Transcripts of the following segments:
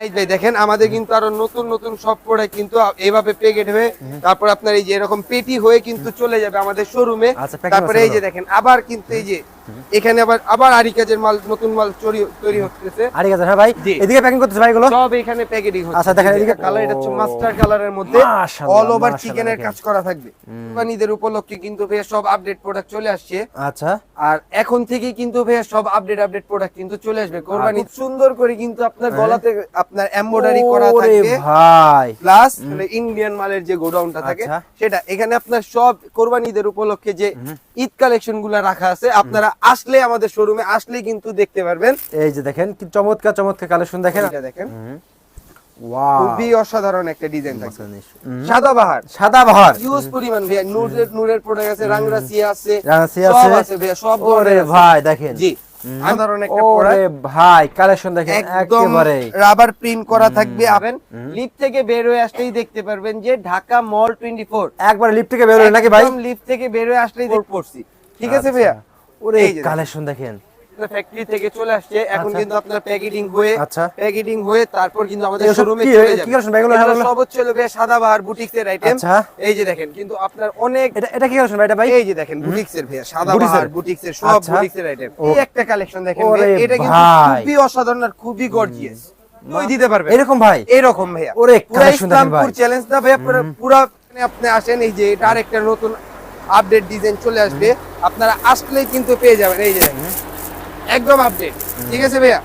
এই দেখেন আমাদের কিন্তু আরও নতুন নতুন সব প্রোডাক্ট কিন্তু এইভাবে প্যাকেট হয়ে তারপর আপনার এই যে এরকম পেটি হয়ে কিন্তু চলে যাবে আমাদের শোরুমে আচ্ছা, তারপরে এই যে দেখেন আবার কিন্তু এই যে এখানে আবার আবার আরি কাজের মাল নতুন মাল তৈরি হচ্ছে। গেছে হ্যাঁ ভাই? এদিকে প্যাকিং করতেছে ভাই সব এখানে প্যাকেটিং হচ্ছে। আচ্ছা, দেখেন এদিকে- কালার এটা হচ্ছে মাস্টার কালারের মধ্যে অল ওভার চিকেনের কাজ করা থাকবে। কোরবানিদের উপলক্ষে কিন্তু ভাইয়া সব আপডেট প্রোডাক্ট চলে আসছে। আচ্ছা। আর এখন থেকে কিন্তু ভাইয়া সব আপডেট আপডেট প্রোডাক্ট কিন্তু চলে আসবে। কোরবানি সুন্দর করে কিন্তু আপনার গলাতে আপনার এমব্রয়ডারি করা হ্যাঁ। থাকবে। ভাই। প্লাস ইন্ডিয়ান মালের যে গোডাউনটা থাকে আচ্ছা। সেটা এখানে আপনার সব কোরবানিদের উপলক্ষে যে ঈদ কালেকশনগুলা রাখা আছে। আপনারা আসলে আমাদের শোরুমে আসলে কিন্তু দেখতে পারবেন। এই যে দেখেন কি চমৎকার চমৎকার কালেকশন দেখেন। এটা দেখেন। ওয়াও খুবই অসাধারণ একটা ডিজাইন থাকে সাদাবাহার সাদা বাহার। সাদা বাহার। ইউজ পরিমাণ ভাইয়া। নূরের নূরের প্রোডাক্ট আছে রাংরাসিয়া আছে রাংরাসি সব আছে। আছে ভাইয়া সব ওরে ভাই দেখেন। জি। সাধারণ একটা প্রোডাক্ট ভাই কালেকশন দেখেন একদম একেবারে রাবার প্রিন্ট করা থাকবে আপনি লিফট থেকে বের হয়ে আসলেই দেখতে পারবেন যে ঢাকা মল 24 একবার লিফট থেকে বের হয়ে নাকি ভাই? লিফট থেকে বের হয়ে আসলেই দেখতে পড়ছি ঠিক আছে ভাইয়া? ওরে কালেকশন দেখেন। ফ্যাক্টরি থেকে চলে আসছে। এখন আচ্ছা। কিন্তু আপনার প্যাকেটিং হয়ে আচ্ছা। প্যাকেটিং হয়ে তারপর কিন্তু আমাদের শোরুমে চলে যাবে। কালেকশন সব হচ্ছে হলো ভাইয়া সাদাবাহার বুটিক্সের আইটেম আচ্ছা। এই যে দেখেন কিন্তু আপনার অনেক এটা এটা কি কালেকশন ভাই এটা ভাই? এই যে দেখেন বুটিক্সের ভাইয়া সাদাবাহার বুটিক্সের সব আচ্ছা। বুটিক্সের আইটেম এই একটা কালেকশন দেখেন এটা কিন্তু খুবই অসাধারণ আর খুবই গর্জিয়াস তুই দিতে পারবে এরকম ভাই? এরকম ভাইয়া। ওরে, collection দেখেন ভাই। চ্যালেঞ্জ না ভাইয়া পুরো পুরা আপনি আসেন এই যে এটা আরেকটা নতুন আপডেট ডিজাইন চলে আসবে। আপনারা আসলেই কিন্তু পেয়ে যাবেন। এই যে দেখেন। একদম আপডেট ঠিক আছে ভাইয়া?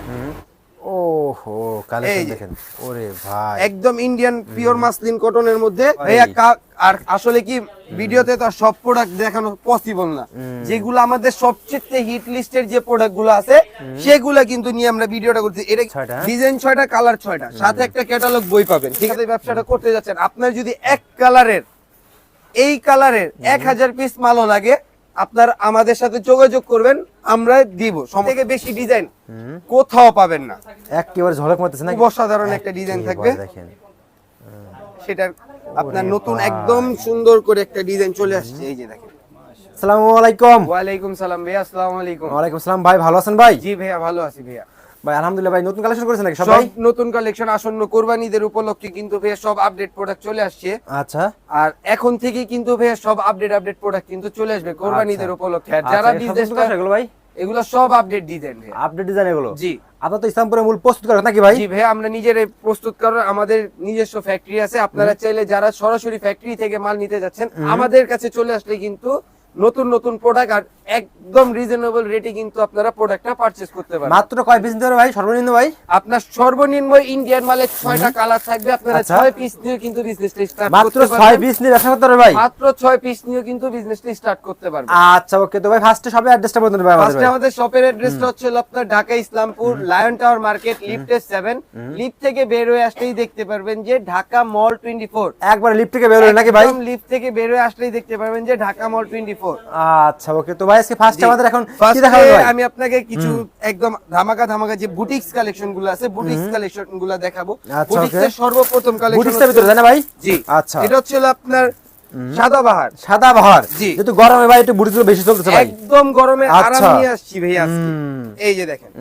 ওহো কালেকশন দেখেন। ওরে ভাই। একদম ইন্ডিয়ান পিওর মাসলিন কটনের মধ্যে। ভাইয়া আর আসলে কি ভিডিওতে তো সব প্রোডাক্ট দেখানো পসিবল না। যেগুলো আমাদের সবচেয়ে হিট লিস্টের যে প্রোডাক্টগুলো আছে সেগুলো কিন্তু নিয়ে আমরা ভিডিওটা করছি। এটা ডিজাইন ছয়টা? কালার ছয়টা সাথে একটা ক্যাটালগ বই পাবেন। ঠিক আছে ব্যবসাটা করতে যাচ্ছেন। আপনার যদি এক কালারের এই কালারের এক হাজার পিস মালও লাগে আপনার আমাদের সাথে যোগাযোগ করবেন আমরা দিব। সব থেকে বেশি ডিজাইন কোথাও পাবেন না। একেবারে ঝলক মারতেছে না অসাধারণ একটা ডিজাইন থাকবে। দেখেন। সেটা আপনার নতুন একদম সুন্দর করে একটা ডিজাইন চলে আসছে এই যে দেখেন। আসসালামু আলাইকুম। ওয়া আলাইকুম সালাম ভাই আসসালামু আলাইকুম। ওয়া আলাইকুম সালাম ভাই ভালো আছেন ভাই? জি ভাইয়া ভালো আছি ভাইয়া। ভাই আলহামদুলিল্লাহ ভাই নতুন কালেকশন করেছেন নাকি সব নতুন কালেকশন আসন্ন কোরবানিদের উপলক্ষে কিন্তু ভাইয়া সব আপডেট প্রোডাক্ট চলে আসছে। আচ্ছা। আর এখন থেকে কিন্তু ভাইয়া সব আপডেট আপডেট প্রোডাক্ট কিন্তু চলে আসবে কোরবানিদের উপলক্ষে। যারা আচ্ছা, বিজনেস নতুন কালেকশন এগুলো ভাই? এগুলো সব আপডেট ডিজাইন আপডেট ডিজাইন এগুলো? জি। আপনার তো ইসলামপুরে মূল প্রস্তুত করেন নাকি ভাই? জি ভাইয়া আমরা নিজেরাই প্রস্তুত করার আমাদের নিজস্ব ফ্যাক্টরি আছে। আপনারা চাইলে যারা সরাসরি ফ্যাক্টরি থেকে মাল নিতে যাচ্ছেন আমাদের কাছে চলে আসলে কিন্তু নতুন নতুন প্রোডাক্ট আর একদম রিজনেবল রেটে কিন্তু আপনারা প্রোডাক্টটা পারচেজ করতে পারেন মাত্র কয় পিস নিতে ভাই? সর্বনিম্ন ভাই? আপনার সর্বনিম্ন ইন্ডিয়ান মালের ছয়টা কালার থাকবে আপনারা আচ্ছা। ছয় পিস নিয়ে কিন্তু বিজনেসটা স্টার্ট মাত্র করতে ছয় পারবেন। পিস নিয়ে ব্যবসা করতে ভাই? মাত্র ছয় পিস নিয়ে কিন্তু বিজনেসটা স্টার্ট করতে পারবেন। আচ্ছা ওকে তো ভাই ফার্স্টে সবে অ্যাড্রেসটা বলতে ভাই আমাদের ফার্স্টে আমাদের শপের অ্যাড্রেসটা হচ্ছে আপনার Dhaka Islampur lion tower market লিফটের সেভেন লিফট থেকে বের হয়ে আসলেই দেখতে পারবেন যে ঢাকা মল টোয়েন্টি ফোর একবার লিফট থেকে বের হলো নাকি ভাই? লিফট থেকে বের হয়ে আসলেই দেখতে পারবেন যে ঢাকা মল টোয়েন্টি ফোর আচ্ছা ওকে তো ভাই আজকে ফার্স্ট আমাদের এখন কি দেখাবো আমি আপনাকে কিছু একদম ধামাকা ধামাকা যে বুটিক্স কালেকশনগুলো আছে বুটিক্স কালেকশনগুলো দেখাবো। বুটিক্সের এর সর্বপ্রথম কালেকশন বুটিক্সের ভিতরে তাই না ভাই? জি। আচ্ছা। এটা হচ্ছে আপনার সাদাবাহার সাদা বাহার। জি। যেহেতু গরমে ভাই একটু বুটিক্স বেশি চলতেছে ভাই। একদম গরমে আরাম আচ্ছা। নিয়ে আসছি ভাই আজকে। এই যে দেখেন।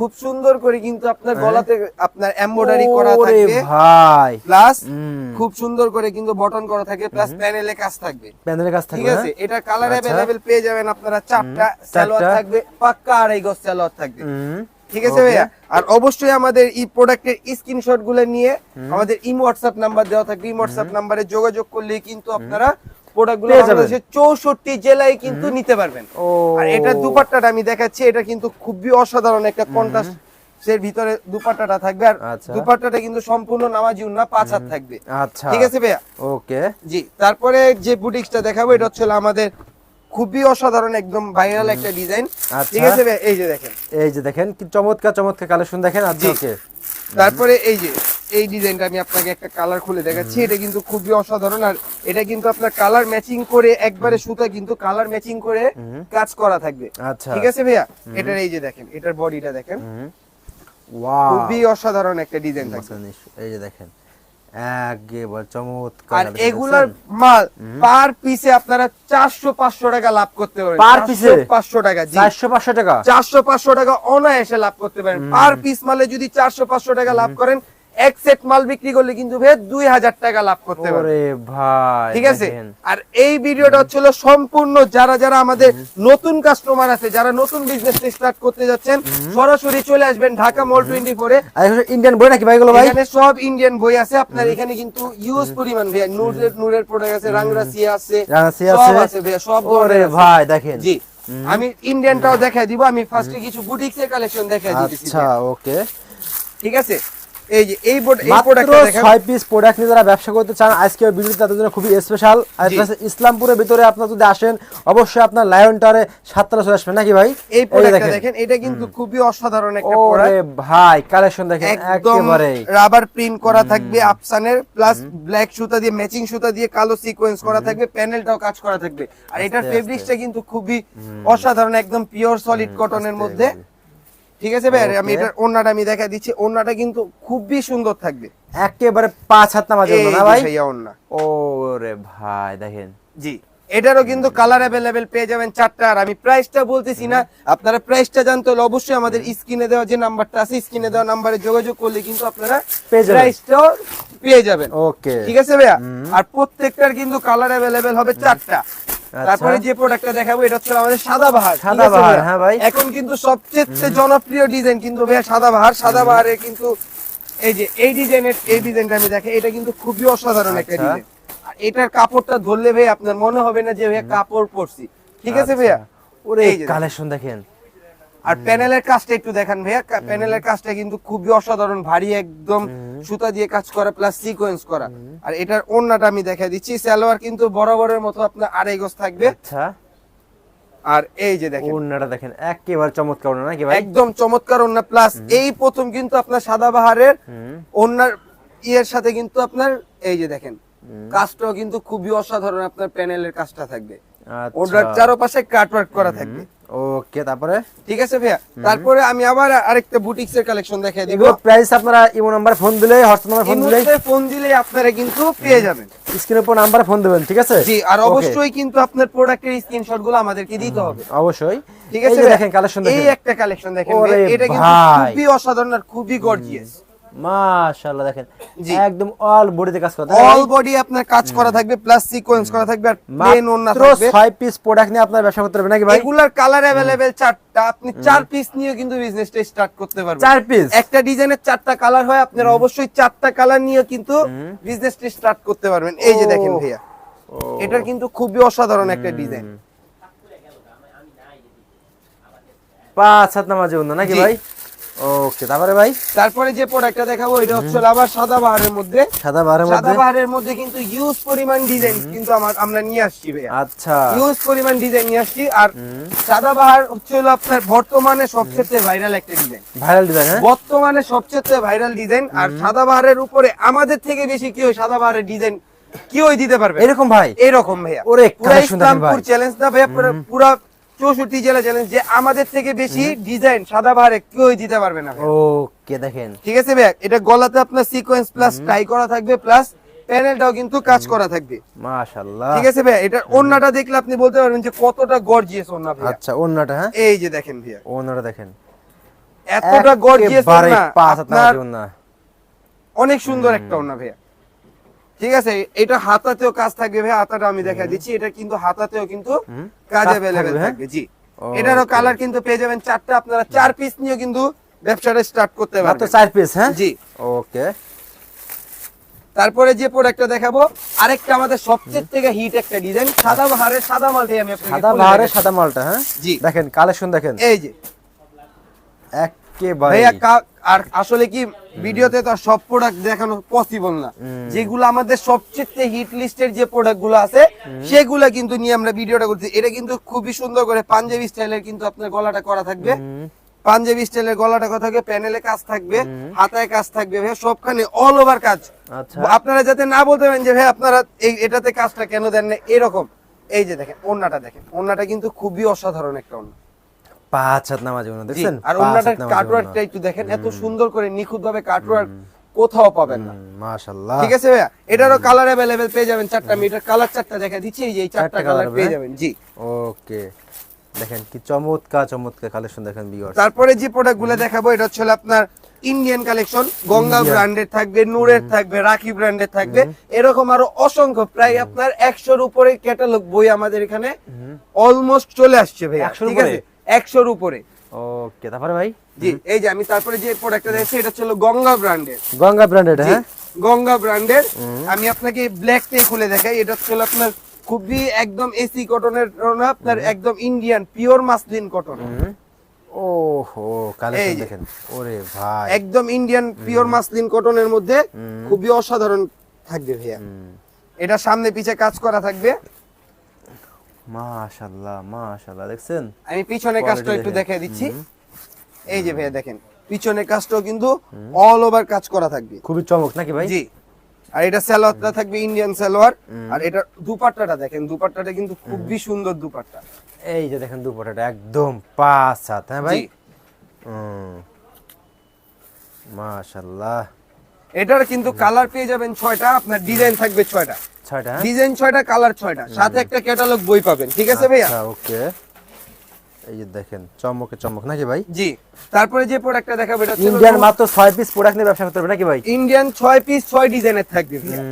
খুব সুন্দর করে কিন্তু আপনার গলাতে আপনার এমব্রয়ডারি করা থাকবে ভাই। প্লাস খুব সুন্দর করে কিন্তু বটন করা থাকে প্লাস প্যানেলে কাজ থাকবে। প্যান্ডেলের কাছ ঠিক আছে? এটা কালার আচ্ছা। অ্যাভেলেবেল পেয়ে যাবেন আপনারা। চারটা সালোয়ার থাকবে পাক্কা আড়াই গজ সালোয়ার থাকবে। ঠিক আছে ভাইয়া? আর অবশ্যই আমাদের এই প্রোডাক্টের স্ক্রিনশটগুলো নিয়ে আমাদের ইম হোয়াটসঅ্যাপ নাম্বার দেওয়া থাকবে। ইম হোয়াটসঅ্যাপ নাম্বারে যোগাযোগ করলে কিন্তু আপনারা প্রোডাক্টগুলো পেয়ে যাবেন। বাংলাদেশের চৌষট্টি জেলায় কিন্তু নিতে পারবেন। আর এটা দুপাট্টাটা আমি দেখাচ্ছি এটা কিন্তু খুবই অসাধারণ একটা কন্ট্রাস্ট এর ভিতরে দুপাট্টাটা থাকবে। আর আচ্ছা। দুপাট্টাটা কিন্তু সম্পূর্ণ নামাজি উন্না পাঁচ হাত থাকবে। আচ্ছা। ঠিক আছে ভাইয়া? ওকে। জি তারপরে যে বুটিক্সটা দেখাবো এটা হচ্ছে আমাদের খুবই অসাধারণ একদম ভাইরাল একটা ডিজাইন আচ্ছা। ঠিক আছে ভাইয়া? এই যে দেখেন। এই যে দেখেন কি চমৎকার চমৎকার কালেকশন দেখেন। আচ্ছা। তারপরে এই যে এই ডিজাইনটা আমি আপনাকে একটা কালার খুলে দেখাচ্ছি। এটা কিন্তু খুবই অসাধারণ আর এটা কিন্তু আপনার কালার ম্যাচিং করে একবারে সুতা কিন্তু কালার ম্যাচিং করে কাজ করা থাকবে। আচ্ছা। ঠিক আছে ভাইয়া? এটার এই যে দেখেন এটার বডিটা দেখেন। ওয়াও। খুবই অসাধারণ একটা ডিজাইন থাকবে। এই যে দেখেন। একেবারে চমৎকার আর এগুলার মাল পার পিসে আপনারা চারশো পাঁচশো টাকা লাভ করতে পারেন piece এ? পাঁচশো টাকা জি। চারশো পাঁচশো টাকা? চারশো পাঁচশো টাকা অনায়াসে লাভ করতে পারেন পার পিস মালে যদি চারশো পাঁচশো টাকা লাভ করেন এক সেট মাল বিক্রি করলে কিন্তু ভাই দুই হাজার টাকা লাভ করতে ওরে ভাই ঠিক আছে? আর এই ভিডিওটা হচ্ছিল সম্পূর্ণ যারা যারা আমাদের নতুন কাস্টমার আছে যারা নতুন বিজনেস স্টার্ট করতে যাচ্ছেন সরাসরি চলে আসবেন ঢাকা মল টোয়েন্টি ফোরে ইন্ডিয়ান বই নাকি ভাই ভাই? এখানে সব ইন্ডিয়ান বই আছে আপনার এখানে কিন্তু ইউজ পরিমাণ ভাইয়া নূরের নূরের প্রোডাক্ট আছে রাংরাসি আছে সব আছে। ভাইয়া সব ভাই দেখেন। জি আমি ইন্ডিয়ানটাও দেখাই দিব আমি ফার্স্টে কিছু বুটিক্স এর কালেকশন দেখাই দিতেছি আচ্ছা ওকে ঠিক আছে? এই যে এই বোর্ড এই প্রোডাক্টটা দেখাবো ছয় পিস প্রোডাক্ট নিয়ে যারা ব্যবসা করতে চান আজকে ভিডিওটি তাদের জন্য খুবই স্পেশাল আর ইসলামপুরের ভিতরে আপনারা যদি আসেন অবশ্যই আপনার লায়ন টাওয়ারে সাততলা চলে আসবেন নাকি ভাই? এই প্রোডাক্টটা দেখেন। এটা কিন্তু খুবই অসাধারণ একটা ওরে ভাই কালেকশন দেখেন একেবারে। রাবার প্রিন্ট করা থাকবে আফসানের প্লাস ব্ল্যাক সুতা দিয়ে ম্যাচিং সুতা দিয়ে কালো সিকোয়েন্স করা থাকবে প্যানেলটাও কাজ করা থাকবে। আর এটার ফেব্রিক্সটা কিন্তু খুবই অসাধারণ একদম পিওর সলিড কটনের মধ্যে। ঠিক আছে ভাই? আমি. এটার ওন্নাটা আমি দেখা দিচ্ছি। ওন্নাটা কিন্তু খুবই সুন্দর থাকবে। একেবারে পাঁচ হাত নামাজ না ভাই? ওন্না ওরে ভাই দেখেন। জি। এটারও কিন্তু কালার অ্যাভেলেবেল পেয়ে যাবেন চারটা। আর আমি প্রাইসটা বলতেছি না। আপনারা প্রাইসটা জানতে হলে অবশ্যই আমাদের স্ক্রিনে দেওয়া যে নাম্বারটা আছে স্ক্রিনে দেওয়া নাম্বারে যোগাযোগ করলে কিন্তু আপনারা পেয়ে যাবেন। প্রাইসটাও পেয়ে যাবেন। ওকে ঠিক আছে ভাইয়া? আর প্রত্যেকটার কিন্তু কালার অ্যাভেলেবেল হবে চারটা। তারপরে যে প্রোডাক্টটা দেখাবো এটা হচ্ছে আমাদের সাদা বাহার সাদা বাহার হ্যাঁ ভাই। এখন কিন্তু সবচেয়ে জনপ্রিয় ডিজাইন কিন্তু ভাইয়া সাদা বাহারে। কিন্তু এই যে এই ডিজাইনের এই ডিজাইনটা আমি দেখে এটা কিন্তু খুবই অসাধারণ একটা আচ্ছা। ডিজাইন আর এটার কাপড়টা ধরলে ভাই আপনার মনে হবে না যে ভাইয়া কাপড় পরছি। ঠিক আছে ভাইয়া? ওরে কালেকশন দেখেন। আর প্যানেলের কাজটা একটু দেখান ভাইয়া। প্যানেলের কাজটা কিন্তু খুবই অসাধারণ ভারী একদম সুতা দিয়ে কাজ করা প্লাস সিকোয়েন্স করা। আর এটার ওন্নাটা আমি দেখা দিচ্ছি। সালোয়ার কিন্তু বরাবরের মতো আপনার আড়াই গজ থাকবে। আচ্ছা। আর এই যে দেখেন। ওন্নাটা দেখেন একেবারে চমৎকার ওন্না নাকি ভাই? একদম চমৎকার ওন্না প্লাস এই প্রথম কিন্তু আপনার সাদাবাহারের ওন্নার ইয়ের সাথে কিন্তু আপনার এই যে দেখেন কাজটাও কিন্তু খুবই অসাধারণ আপনার প্যানেলের কাজটা থাকবে। ওটার আচ্ছা চারপাশে কাটওয়ার্ক করা থাকবে। ওকে তারপরে? ঠিক আছে ভাইয়া। তারপরে আমি আবার আরেকটা বুটিক্স এর কালেকশন দেখাই দিব। প্রাইস আপনারা ইমো নাম্বার ফোন দিলে হোয়াটসঅ্যাপ নাম্বার ফোন দিলে ফোন দিলে আপনারা কিন্তু পেয়ে যাবেন। স্ক্রিনের উপর নাম্বারে ফোন দেবেন ঠিক আছে? জি আর অবশ্যই কিন্তু আপনার প্রোডাক্টের স্ক্রিনশটগুলো আমাদেরকে দিতে হবে। অবশ্যই। ঠিক আছে? দেখেন কালেকশন এই একটা কালেকশন দেখেন এটা কিন্তু খুবই অসাধারণ আর খুবই গর্জিয়াস মাশাআল্লাহ দেখেন। একদম অল বডিতে কাজ করা অল বডি আপনার কাজ করা থাকবে প্লাস সিকোয়েন্স করা থাকবে আর প্লেন ওন্না থাকবে। পিস প্রোডাক্ট নিয়ে আপনার ব্যবসা করতে পারবেন নাকি ভাই? এগুলার কালার চারটা আপনি চার পিস নিয়ে কিন্তু বিজনেসটা স্টার্ট করতে পারবেন। চার পিস একটা ডিজাইনের চারটা কালার হয় আপনারা অবশ্যই চারটা কালার নিয়ে কিন্তু বিজনেসটা স্টার্ট করতে পারবেন। এই যে দেখেন ভাইয়া এটার কিন্তু খুবই অসাধারণ একটা ডিজাইন পাঁচ হাত নামাজে ওন্না নাকি ভাই? ওকে তারপরে ভাই? তারপরে যে প্রোডাক্টটা দেখাবো এটা হচ্ছে আবার সাদা বাহারের মধ্যে। সাদা বারের সাদা বাহারের মধ্যে কিন্তু ইউজ পরিমাণ ডিজাইন কিন্তু আমার আমরা নিয়ে আসছি ভাইয়া। আচ্ছা। ইউজ পরিমাণ ডিজাইন নিয়ে আসছি। আর সাদা বাহার হচ্ছে হলো আপনার বর্তমানে সবচেয়ে ভাইরাল একটা ডিজাইন ভাইরাল ডিজাইন হ্যাঁ? বর্তমানে সবচেয়ে ভাইরাল ডিজাইন আর সাদা বাহারের উপরে আমাদের থেকে বেশি কি ওই সাদা বাহারের ডিজাইন কি ওই দিতে পারবে? এরকম ভাই? এরকম ভাইয়া। ওরে, ইসলামপুর চ্যালেঞ্জ না ভাইয়া পুরা চৌষট্টি জেলা চ্যালেঞ্জ যে আমাদের থেকে বেশি ডিজাইন সাদা বাহারে কেউ দিতে পারবে না ওকে দেখেন। ঠিক আছে ভাইয়া? এটা গলাতে আপনার সিকোয়েন্স প্লাস টাই করা থাকবে প্লাস প্যানেলটাও কিন্তু কাজ করা থাকবে। মাশাআল্লাহ। ঠিক আছে ভাইয়া? এটা ওন্নাটা দেখলে আপনি বলতে পারবেন যে কতটা গর্জিয়াস ওন্না ভাইয়া। আচ্ছা ওন্নাটা হ্যাঁ? এই যে দেখেন ওন্নাটা দেখেন। এতটা গর্জিয়াস ওন্না আপনার অনেক সুন্দর একটা ওন্না ভাইয়া। ঠিক আছে এটা হাতাতেও কাজ থাকবে ভাই হাতাটা আমি দেখা দিচ্ছি। এটা কিন্তু হাতাতেও কিন্তু। কাজ অ্যাভেলেবেল থাকবে? জি। এটারও কালার কিন্তু পেয়ে যাবেন চারটা আপনারা চার পিস নিয়ে কিন্তু ব্যবসাটা স্টার্ট করতে মাত্র পারবেন। চার পিস হ্যাঁ? জি। ওকে তারপরে যে প্রোডাক্টটা দেখাবো আরেকটা আমাদের সবচেয়ে থেকে হিট একটা ডিজাইন সাদা বাহারের সাদা মালটাই আমি আপনাকে সাদা বাহারে সাদা মালটা হ্যাঁ? জি। দেখেন কালেকশন দেখেন। এই যে। একেবারে ভাইয়া আর আসলে কি ভিডিওতে তো সব প্রোডাক্ট দেখানো পসিবল না। যেগুলো আমাদের সবচেয়ে হিট লিস্টের যে প্রোডাক্টগুলো আছে সেগুলো কিন্তু নিয়ে আমরা ভিডিওটা করছি। এটা কিন্তু খুবই সুন্দর করে পাঞ্জাবি স্টাইলের কিন্তু আপনার গলাটা করা থাকবে। পাঞ্জাবি স্টাইলের গলাটা থাকবে প্যানেলে কাজ থাকবে হাতায় কাজ থাকবে ভাই সবখানে অল ওভার কাজ। আচ্ছা। আপনারা যাতে না বলতে পারেন যে ভাই আপনারা এই এটাতে কাজটা কেন দেন না এরকম। এই যে দেখেন ওন্নাটা দেখেন ওন্নাটা কিন্তু খুবই অসাধারণ একটা ওন্না পাঁচ হাত নামাজে ওন্না দেখছেন? আর নামাজে কাটওয়ার্কটা একটু দেখেন এত সুন্দর করে নিখুঁত ভাবে কাটওয়ার্ক কোথাও পাবেন না। মাশাআল্লাহ। ঠিক আছে ভাইয়া? এটারও কালার অ্যাভেলেবেল পেয়ে যাবেন চারটা মিটার কালার চারটা দেখা দিচ্ছি এই চারটা কালার পেয়ে যাবেন জি। ওকে। দেখেন কি চমৎকার চমৎকার কালেকশন দেখেন ভিউয়ার্স তারপরে যে প্রোডাক্টগুলো দেখাবো এটা হচ্ছে আপনার ইন্ডিয়ান কালেকশন গঙ্গা. ব্র্যান্ডের থাকবে নূরের থাকবে রাখি ব্র্যান্ডের থাকবে। এরকম আরও অসংখ্য প্রায় আপনার একশোর উপরে ক্যাটালগ বই আমাদের এখানে অলমোস্ট চলে আসছে ভাই 100 র ঠিক আছে? একশোর উপরে। ওকে তারপরে ভাই? জি এই যে আমি তারপরে যে প্রোডাক্টটা দেখছি এটা ছিল গঙ্গা ব্র্যান্ডের। গঙ্গা ব্র্যান্ডেড হ্যাঁ? গঙ্গা ব্র্যান্ডের। আমি আপনাকে ব্ল্যাক টে খুলে দেখাই এটা ছিল আপনার খুবই একদম এসি কটনের না আপনার একদম ইন্ডিয়ান পিওর মাসলিন কটন ওহো কালেকশন দেখেন। ওরে ভাই। একদম ইন্ডিয়ান পিওর মাসলিন কটনের মধ্যে খুবই অসাধারণ থাকবে ভাইয়া। এটা সামনে পিছে কাজ করা থাকবে। মাশাআল্লাহ মাশাআল্লাহ। দেখছেন? আমি পিছনে কাজটা একটু। দেখিয়ে দিচ্ছি। এই যে ভাইয়া দেখেন পিছনের কাজটাও কিন্তু অল ওভার কাজ করা থাকবে। খুবই চমক নাকি ভাই? জি। আর এটা সালোয়ারটা থাকবে ইন্ডিয়ান সালোয়ার। আর এটা দুপাট্টাটা দেখেন দুপাট্টাটা কিন্তু খুবই সুন্দর দুপাট্টা। এই যে দেখেন দুপাটাটা একদম পাঁচ সাত হ্যাঁ ভাই। মাশাআল্লাহ। এটার কিন্তু কালার পেয়ে যাবেন ছয়টা আপনার ডিজাইন থাকবে ছয়টা। ছয়টা হ্যাঁ? ডিজাইন ছয়টা কালার ছয়টা। সাথে একটা ক্যাটালগ বই পাবেন ঠিক আছে ভাইয়া? আচ্ছা ওকে। এই যে দেখেন চমকে চমক নাকি ভাই? জি। তারপরে যে প্রোডাক্টটা দেখাবো এটা ইন্ডিয়ান মাত্র ছয় পিস প্রোডাক্ট নিয়ে ব্যবসা করতে হবে নাকি ভাই? ইন্ডিয়ান ছয় পিস ছয় ডিজাইনের থাকবে ভাইয়া।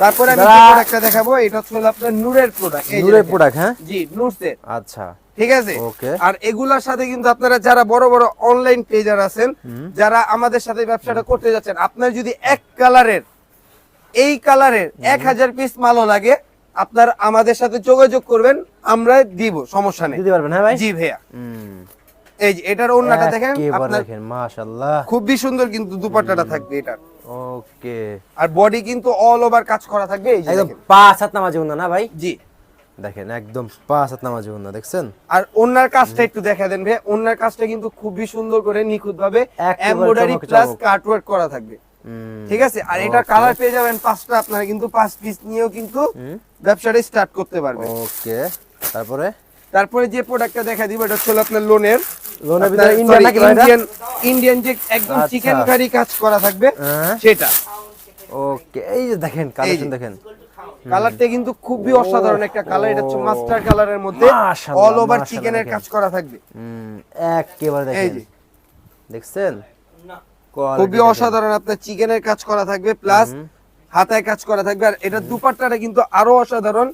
তারপরে আমি যে প্রোডাক্টটা দেখাবো এটা হচ্ছে হলো আপনার নূরের প্রোডাক্ট নূরের প্রোডাক্ট হ্যাঁ? জি নূর আচ্ছা। ঠিক আছে? আর এগুলার সাথে কিন্তু আপনারা যারা বড় বড় অনলাইন পেজার আছেন যারা আমাদের সাথে ব্যবসাটা করতে যাচ্ছেন আপনার যদি এক কালারের এই কালারের এক হাজার পিস মালও লাগে আপনার আমাদের সাথে যোগাযোগ করবেন আমরা দিব সমস্যা নেই। দিতে পারবেন হ্যাঁ ভাই? জি ভাইয়া। এই যে এটার অন্যটা দেখেন একেবারে আপনার দেখেন মাশাআল্লাহ। খুবই সুন্দর কিন্তু দুপাট্টাটা থাকবে এটার। ওকে। আর বডি কিন্তু অল ওভার কাজ করা থাকবে এই যে একদম। পাঁচ হাত নামাজি না ভাই? জি। দেখেন একদম পাঁচ হাত নামাজি উন্না দেখছেন? আর ওনার কাজটা একটু দেখা দেন ভাই ওনার কাজটা কিন্তু খুবই সুন্দর করে নিখুঁত ভাবে এমব্রয়ডারি প্লাস। কাটওয়ার্ক করা থাকবে। ঠিক আছে? আর এটা কালার পেয়ে যাবেন পাঁচটা আপনারা কিন্তু পাঁচ পিস নিয়েও কিন্তু ব্যবসাটা স্টার্ট করতে পারবেন। ওকে তারপরে? তারপরে যে প্রোডাক্টটা দেখা দিব এটা হচ্ছে আপনার লোনের লোনের ভিতরে ইন্ডিয়ান নাকি ইন্ডিয়ান ইন্ডিয়ান যে একদম আচ্ছা। চিকেন কারি কাজ করা থাকবে হ্যাঁ। সেটা। ওকে এই যে দেখেন কালেকশন দেখেন। কালারটা কিন্তু খুবই অসাধারণ একটা কালার এটা হচ্ছে মাস্টার কালারের মধ্যে অল ওভার চিকেনের কাজ করা থাকবে। হুম, একেবারে দেখেন। দেখছেন? খুবই অসাধারণ আপনার চিকেনের কাজ করা থাকবে প্লাস হাতায় কাজ করা থাকবে আর এটা দুপাট্টাটা কিন্তু আরও অসাধারণ।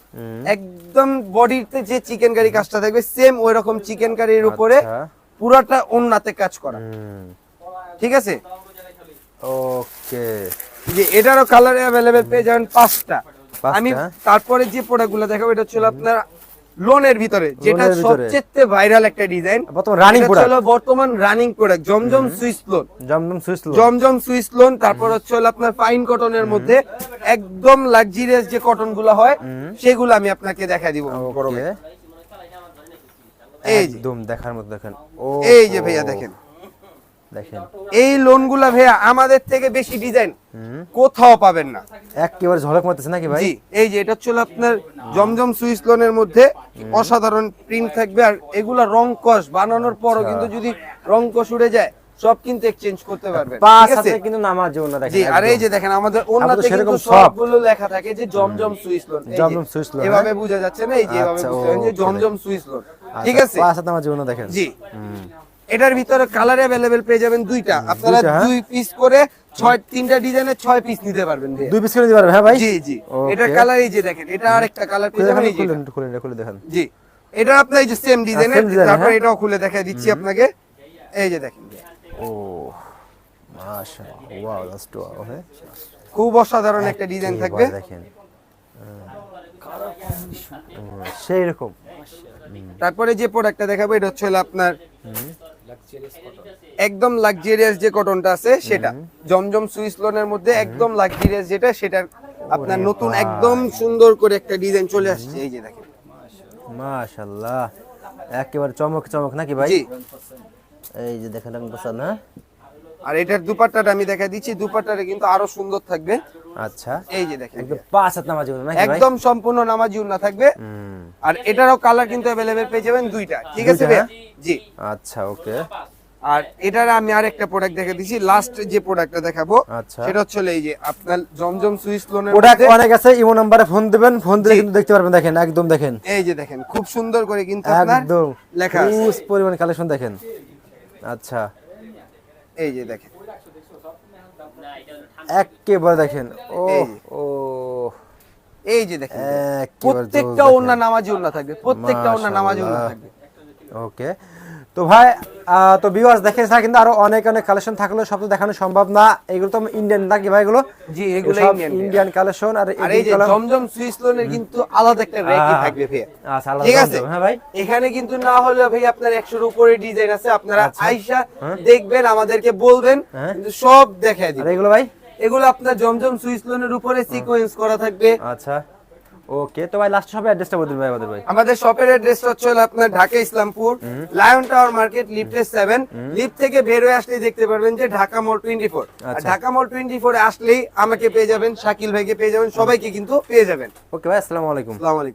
একদম বডিতে যে চিকেন কারি কাজটা থাকবে সেম ওই রকম চিকেন কারির উপরে আচ্ছা। পুরাটা ওন্নাতে কাজ করা। হুম, ঠিক আছে? ওকে যে এটারও কালার অ্যাভেলেবেল পেয়ে যাবেন পাঁচটা? আমি তারপরে যে প্রোডাক্টগুলো দেখাবো এটা ছিল আপনার লোনের ভিতরে যেটা সবচেয়ে ভাইরাল একটা ডিজাইন রানিং বর্তমান running product Zamzam Swiss lawn Zamzam Swiss lawn Zamzam Swiss lawn তারপর হচ্ছে হলো আপনার ফাইন কটনের মধ্যে একদম লাক্সারিয়াস যে কটনগুলো হয় সেগুলো আমি আপনাকে দেখা দিব এই একদম দেখার মতো দেখেন। এই যে ভাইয়া দেখেন। দেখেন। এই লোনগুলা ভাইয়া আমাদের থেকে বেশি ডিজাইন কোথাও পাবেন না। একেবারে ঝলক মারতেছে নাকি ভাই? এই যে এটা ছিল আপনার জমজম সুইস লোনের মধ্যে অসাধারণ প্রিন্ট থাকবে আর এগুলা রং কস বানানোর পরও আচ্ছা। কিন্তু যদি রং কস উড়ে যায় সব কিন্তু এক্সচেঞ্জ করতে পারবেন পাঁচ আছে? কিন্তু নামার জন্য দেখেন জি আর এই যে দেখেন আমাদের অন্যতে কিন্তু সবগুলো লেখা থাকে যে Zamzam Swiss lawn Zamzam Swiss lawn, এভাবে বোঝা যাচ্ছে না এই যে এভাবে আচ্ছা, বুঝতে যে জমজম সুইস লোন ঠিক আচ্ছা, আছে? পাঁচ হাত নামার জন্য দেখেন। জি। এটার ভিতরে কালার অ্যাভেলেবেল পেয়ে যাবেন দুইটা। আপনারা হ্যাঁ? দুই পিস করে ছয় তিনটা ডিজাইনের ছয় পিস নিতে পারবেন দুই পিস করে দিতে পারবে হ্যাঁ ভাই? জি জি। এটা কালার এই যে দেখেন এটা আরেকটা কালার পেয়ে যাবেন এই যে খুলে। খুলে দেখেন। জি। এটা আপনার এই যে সেম ডিজাইনের তারপর? এটাও খুলে দেখা দিচ্ছি আপনাকে। এই যে দেখেন ও মাশাআল্লাহ ওয়াও জাস্ট ওয়াও হ্যাঁ খুব অসাধারণ একটা ডিজাইন থাকবে। দেখেন। সেই রকম তারপরে যে প্রোডাক্টটা দেখাবো এটা হচ্ছে আপনার একদম লাক্সারিয়াস যে কটনটা আছে সেটা। জমজম সুইস লোনের মধ্যে একদম লাক্সারিয়াস যেটা সেটা আপনার নতুন একদম সুন্দর করে একটা ডিজাইন চলে আসছে এই যে দেখেন। মাশাআল্লাহ। একেবারে চমক চমক নাকি ভাই? এই যে দেখেন হ্যাঁ? আর এটার দুপাট্টাটা আমি দেখা দিচ্ছি দুপাট্টাটা কিন্তু আরও সুন্দর থাকবে। আচ্ছা। এই যে দেখেন। একদম পাঁচ হাত নামার জন্য একদম সম্পূর্ণ নামাজি উন্না থাকবে। আর এটারও কালার কিন্তু অ্যাভেলেবেল পেয়ে যাবেন দুইটা ঠিক আছে ভাইয়া জি। আচ্ছা ওকে। আর এটার আমি আরেকটা প্রোডাক্ট দেখে দিচ্ছি লাস্ট যে প্রোডাক্টটা দেখাবো আচ্ছা। সেটা হচ্ছে এই যে আপনার জমজম সুইস লোনের প্রোডাক্ট অনেক আছে ইমো নাম্বারে ফোন দিবেন ফোন দিলে কিন্তু দেখতে পারবেন দেখেন একদম দেখেন। এই যে দেখেন খুব সুন্দর করে কিন্তু আপনার একদম। লেখা আছে। পরিমাণ কালেকশন দেখেন। আচ্ছা। এই যে দেখেন। একেবারে দেখেন ও ও। এই যে দেখেন প্রত্যেকটা ওন্না নামাজি ওন্না থাকবে প্রত্যেকটা ওন্না নামাজি ওন্না থাকবে। ওকে। তো ভাই তো ভিউয়ার্স দেখেন স্যার কিন্তু আরও অনেক অনেক কালেকশন থাকলেও সব তো দেখানো সম্ভব না। এগুলো তো ইন্ডিয়ান নাকি ভাই এগুলো? জি এগুলো ইন্ডিয়ান কালেকশন আর এই যে জমজম সুইস লোনের কিন্তু আলাদা একটা র্যাকই থাকবে ভাইয়া। আচ্ছা, আলাদা ঠিক আছে? হ্যাঁ ভাই। এখানে কিন্তু না হলে ভাই আপনার একশোর উপরে ডিজাইন আছে আপনারা আচ্ছা। আইসা দেখবেন আমাদেরকে বলবেন হ্যাঁ। কিন্তু সব দেখায় দিই আর এগুলো ভাই? এগুলো আপনার জমজম সুইস লোনের উপরে সিকোয়েন্স করা থাকবে। আচ্ছা। ওকে তো ভাই লাস্ট শপের অ্যাড্রেসটা বলুন ভাই আমাদের ভাই। আমাদের শপের অ্যাড্রেস হচ্ছে আপনার Dhaka Islampur lion tower market লিফটে সেভেন লিফট থেকে বের হয়ে আসলেই দেখতে পারবেন যে ঢাকা মল টোয়েন্টি ফোর আর আচ্ছা। ঢাকা মল টোয়েন্টি এ আসলেই আমাকে পেয়ে যাবেন শাকিল ভাইকে পেয়ে যাবেন সবাইকে কিন্তু পেয়ে যাবেন। ওকে ভাই আসসালামু আলাইকুম। আসসালামু আলাইকুম।